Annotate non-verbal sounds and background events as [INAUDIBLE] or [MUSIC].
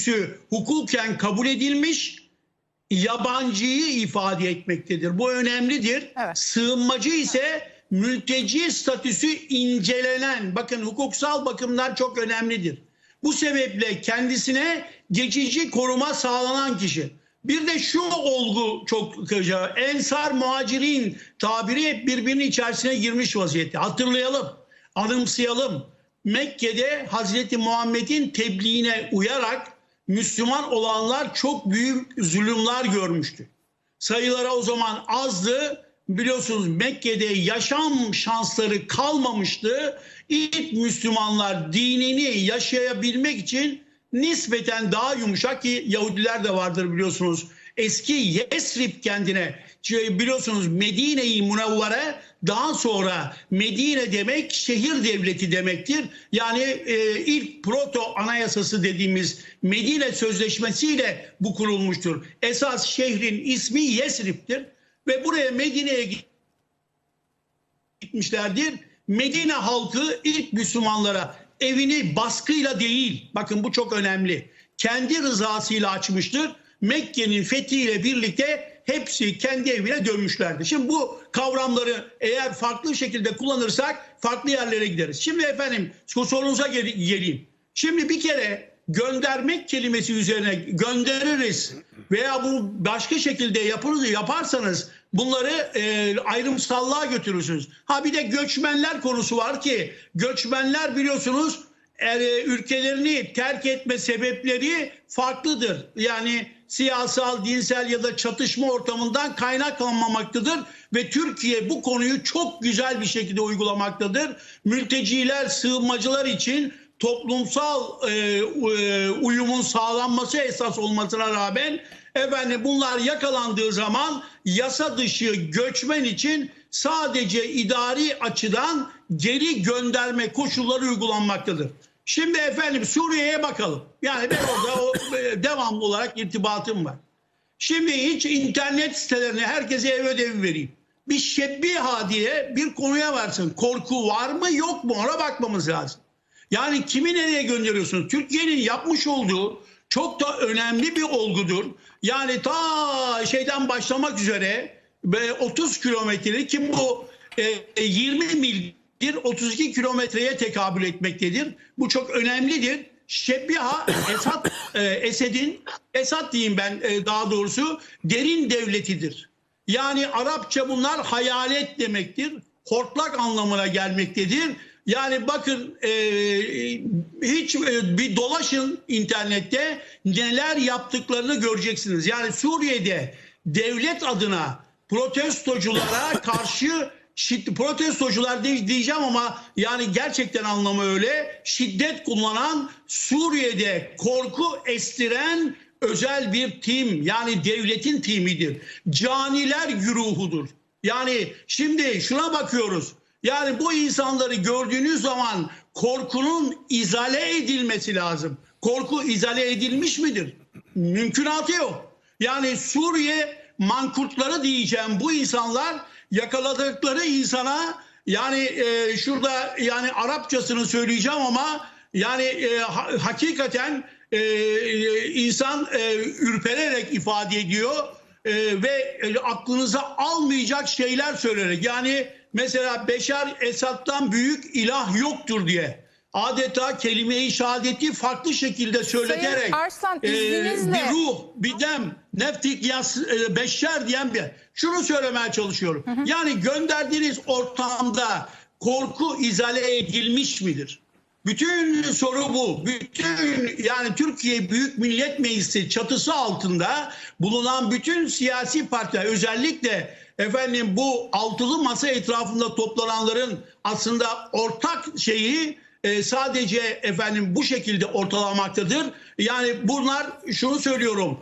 statüsü hukuken kabul edilmiş yabancıyı ifade etmektedir. Bu önemlidir. Evet. Sığınmacı ise mülteci statüsü incelenen, bakın hukuksal bakımlar çok önemlidir. Bu sebeple kendisine geçici koruma sağlanan kişi. Bir de şu olgu çok kıca. Ensar muhacirin tabiri hep birbirinin içerisine girmiş vaziyette. Hatırlayalım, anımsayalım. Mekke'de Hazreti Muhammed'in tebliğine uyarak Müslüman olanlar çok büyük zulümler görmüştü. Sayılara o zaman azdı. Biliyorsunuz Mekke'de yaşam şansları kalmamıştı. İlk Müslümanlar dinini yaşayabilmek için nispeten daha yumuşak ki Yahudiler de vardır biliyorsunuz. Eski Yesrib kendine biliyorsunuz Medine-i Münevvere daha sonra Medine demek şehir devleti demektir. Yani e, ilk proto anayasası dediğimiz Medine Sözleşmesi'yle bu kurulmuştur. Esas şehrin ismi Yesrib'tir ve buraya Medine'ye gitmişlerdir. Medine halkı ilk Müslümanlara evini baskıyla değil, bakın bu çok önemli, kendi rızasıyla açmıştır. Mekke'nin fethiyle birlikte hepsi kendi evine dönmüşlerdi. Şimdi bu kavramları eğer farklı şekilde kullanırsak farklı yerlere gideriz. Şimdi efendim sorunuza gel- geleyim. Şimdi bir kere göndermek kelimesi üzerine göndeririz veya bu başka şekilde yapınız yaparsanız bunları e, ayrımsallığa götürürsünüz. Ha bir de göçmenler konusu var ki göçmenler biliyorsunuz e, ülkelerini terk etme sebepleri farklıdır. Yani siyasal, dinsel ya da çatışma ortamından kaynaklanmamaktadır ve Türkiye bu konuyu çok güzel bir şekilde uygulamaktadır. Mülteciler, sığınmacılar için toplumsal e, e, uyumun sağlanması esas olmasına rağmen efendim bunlar yakalandığı zaman yasa dışı göçmen için sadece idari açıdan geri gönderme koşulları uygulanmaktadır. Şimdi efendim Suriye'ye bakalım. Yani ben orada o, e, devamlı olarak irtibatım var. Şimdi hiç internet sitelerine herkese ev ödevi vereyim. Bir şebbiha diye bir konuya varsın. Korku var mı yok mu ona bakmamız lazım. Yani kimi nereye gönderiyorsunuz? Türkiye'nin yapmış olduğu çok da önemli bir olgudur. Yani ta şeyden başlamak üzere ve 30 kilometre ki bu e, 20 mildir 32 kilometreye tekabül etmektedir. Bu çok önemlidir. Şebbiha [COUGHS] Esad e, Esed'in Esad diyeyim ben e, daha doğrusu derin devletidir. Yani Arapça bunlar hayalet demektir. Hortlak anlamına gelmektedir. Yani bakın e, hiç e, bir dolaşın internette neler yaptıklarını göreceksiniz. Yani Suriye'de devlet adına protestoculara [COUGHS] karşı şiddet, protestocular diye- diyeceğim ama yani gerçekten anlamı öyle. Şiddet kullanan Suriye'de korku estiren özel bir tim yani devletin timidir. Caniler güruhudur. Yani şimdi şuna bakıyoruz. Yani bu insanları gördüğünüz zaman korkunun izale edilmesi lazım. Korku izale edilmiş midir? Mümkünatı yok. Yani Suriye mankurtları diyeceğim bu insanlar yakaladıkları insana yani e, şurada yani Arapçasını söyleyeceğim ama yani e, ha- hakikaten e, e, insan e, ürpererek ifade ediyor e, ve e, aklınıza almayacak şeyler söyleyerek yani mesela Beşar Esad'dan büyük ilah yoktur diye adeta kelime-i şehadeti farklı şekilde söyleterek Arslan, e, bir ruh, bir dem, neftik yas, e, beşer diyen bir şunu söylemeye çalışıyorum. Yani gönderdiğiniz ortamda korku izale edilmiş midir? Bütün soru bu. Bütün yani Türkiye Büyük Millet Meclisi çatısı altında bulunan bütün siyasi partiler özellikle efendim bu altılı masa etrafında toplananların aslında ortak şeyi e, sadece efendim bu şekilde ortalamaktadır. Yani bunlar şunu söylüyorum.